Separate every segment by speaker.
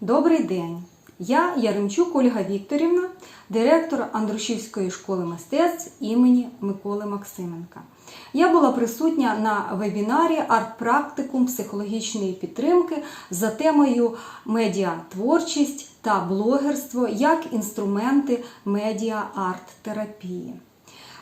Speaker 1: Добрий день! Я Яремчук Ольга Вікторівна, директор Андрушівської школи мистецтв імені Миколи Максименка. Я була присутня на вебінарі Арт-практикум психологічної підтримки за темою медіатворчість та блогерство як інструменти медіа-арт-терапії.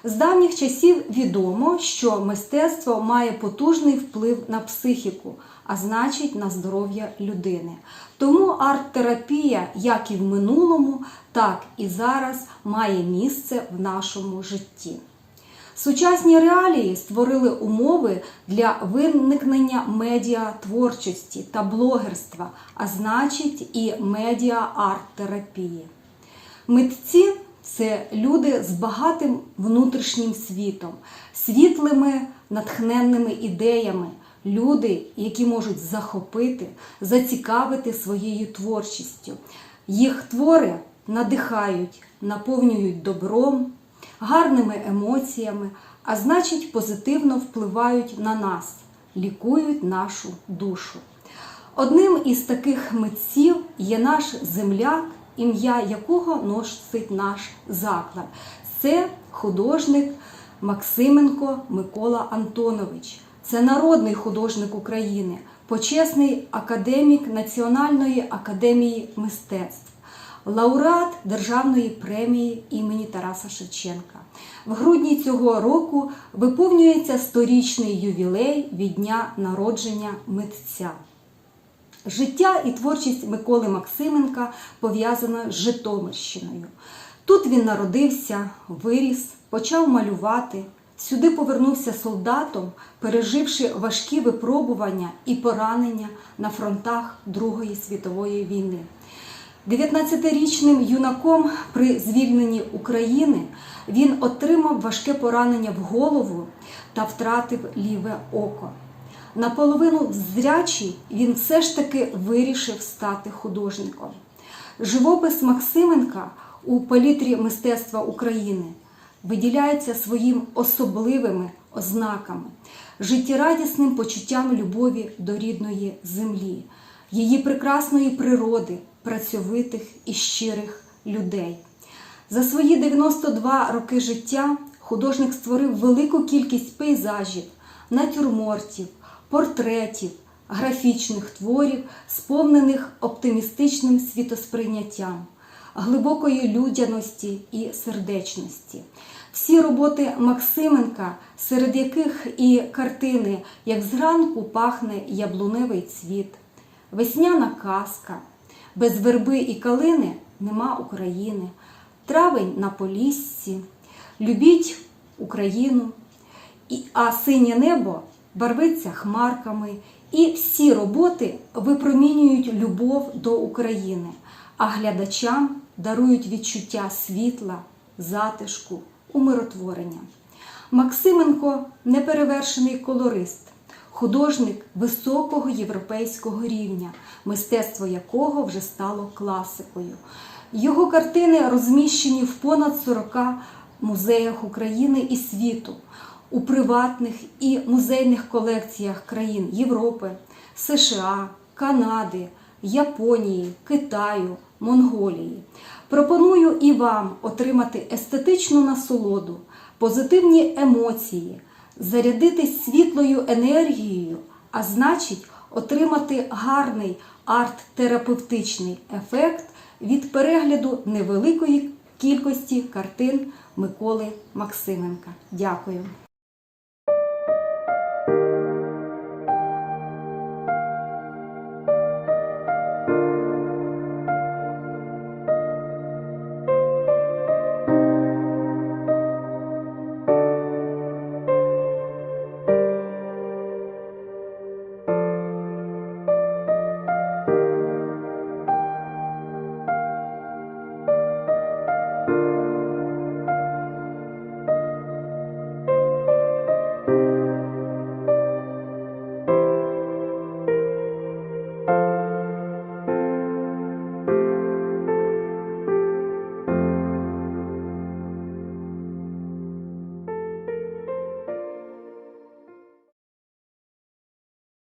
Speaker 1: З давніх часів відомо, що мистецтво має потужний вплив на психіку, а значить на здоров'я людини. Тому арт-терапія, як і в минулому, так і зараз має місце в нашому житті. Сучасні реалії створили умови для виникнення медіатворчості та блогерства, а значить і медіа-арт-терапії. Митці це люди з багатим внутрішнім світом, світлими натхненними ідеями, люди, які можуть захопити, зацікавити своєю творчістю. Їх твори надихають, наповнюють добром, гарними емоціями, а значить, позитивно впливають на нас, лікують нашу душу. Одним із таких митців є наш земляк, ім'я якого носить наш заклад. Це художник Максименко Микола Антонович. Це народний художник України, почесний академік Національної академії мистецтв, лауреат Державної премії імені Тараса Шевченка. В грудні цього року виповнюється сторічний ювілей від дня народження митця. Життя і творчість Миколи Максименка пов'язана з Житомирщиною. Тут він народився, виріс, почав малювати. Сюди повернувся солдатом, переживши важкі випробування і поранення на фронтах Другої світової війни. 19-річним юнаком при звільненні України він отримав важке поранення в голову та втратив ліве око. Наполовину зрячий він все ж таки вирішив стати художником. Живопис Максименка у палітрі мистецтва України виділяється своїм особливими ознаками, життєрадісним почуттям любові до рідної землі, її прекрасної природи, працьовитих і щирих людей. За свої 92 роки життя художник створив велику кількість пейзажів, натюрмортів, портретів, графічних творів, сповнених оптимістичним світосприйняттям, глибокої людяності і сердечності. Всі роботи Максименка, серед яких і картини, як зранку пахне яблуневий цвіт, весняна казка, без верби і калини нема України, травень на Поліссі, любіть Україну, а синє небо барвиться хмарками, і всі роботи випромінюють любов до України, а глядачам дарують відчуття світла, затишку, умиротворення. Максименко неперевершений колорист, художник високого європейського рівня, мистецтво якого вже стало класикою. Його картини розміщені в понад 40 музеях України і світу, у приватних і музейних колекціях країн Європи, США, Канади, Японії, Китаю, Монголії. Пропоную і вам отримати естетичну насолоду, позитивні емоції, зарядитись світлою енергією, а значить, отримати гарний арт-терапевтичний ефект від перегляду невеликої кількості картин Миколи Максименка. Дякую.